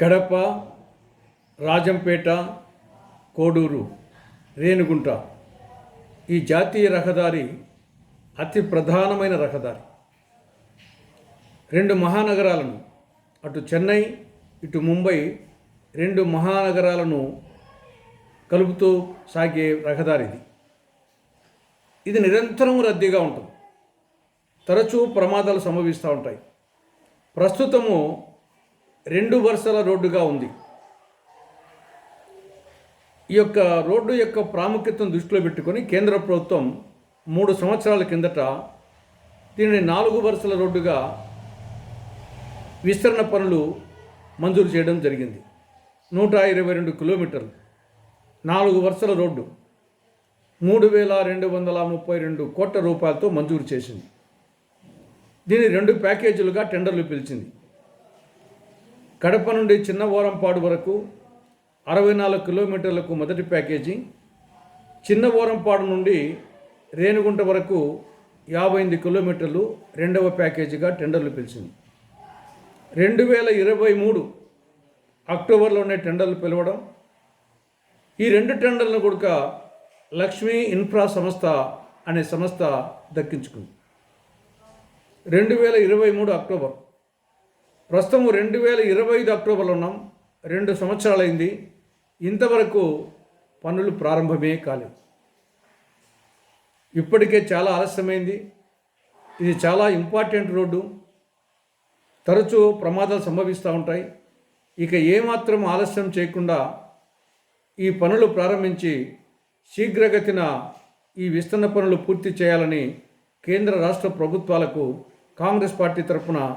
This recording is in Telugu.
కడప రాజంపేట కోడూరు రేణిగుంట ఈ జాతీయ రహదారి అతి ప్రధానమైన రహదారి. రెండు మహానగరాలను అటు చెన్నై ఇటు ముంబై రెండు మహానగరాలను కలుపుతూ సాగే రహదారి ఇది. ఇది నిరంతరం రద్దీగా ఉంటుంది. తరచూ ప్రమాదాలు సంభవిస్తూ ఉంటాయి. ప్రస్తుతము రెండు వరుసల రోడ్డుగా ఉంది. ఈ యొక్క రోడ్డు యొక్క ప్రాముఖ్యతను దృష్టిలో పెట్టుకొని కేంద్ర ప్రభుత్వం మూడు సంవత్సరాల కిందట దీనిని నాలుగు వరుసల రోడ్డుగా విస్తరణ పనులు మంజూరు చేయడం జరిగింది. నూట ఇరవై రెండు కిలోమీటర్లు. నాలుగు వరుసల రోడ్డు మూడు వేల రెండు వందల ముప్పై రెండు కోట్ల రూపాయలతో మంజూరు చేసింది. దీని రెండు ప్యాకేజీలుగా టెండర్లు పిలిచింది. కడప నుండి చిన్న ఓరంపాడు వరకు అరవై నాలుగు కిలోమీటర్లకు మొదటి ప్యాకేజీ చిన్న ఓరంపాడు నుండి రేణుగుంట వరకు యాభై ఎనిమిది కిలోమీటర్లు రెండవ ప్యాకేజీగా టెండర్లు పిలిచింది. రెండు వేల ఇరవై మూడు అక్టోబర్లోనే టెండర్లు పిలవడం ఈ రెండు టెండర్లను కూడా లక్ష్మీ ఇన్ఫ్రా సంస్థ అనే సంస్థ దక్కించుకుంది. రెండు వేల ఇరవై మూడు అక్టోబర్ ప్రస్తుతం రెండు వేల ఇరవై ఐదు అక్టోబర్లో ఉన్నాం. రెండు సంవత్సరాలైంది. ఇంతవరకు పనులు ప్రారంభమే కాలేదు. ఇప్పటికే చాలా ఆలస్యమైంది. ఇది చాలా ఇంపార్టెంట్ రోడ్డు. తరచూ ప్రమాదాలు సంభవిస్తూ ఉంటాయి. ఇక ఏమాత్రం ఆలస్యం చేయకుండా ఈ పనులు ప్రారంభించి శీఘ్రగతిన ఈ విస్తరణ పనులు పూర్తి చేయాలని కేంద్ర రాష్ట్ర ప్రభుత్వాలకు కాంగ్రెస్ పార్టీ తరఫున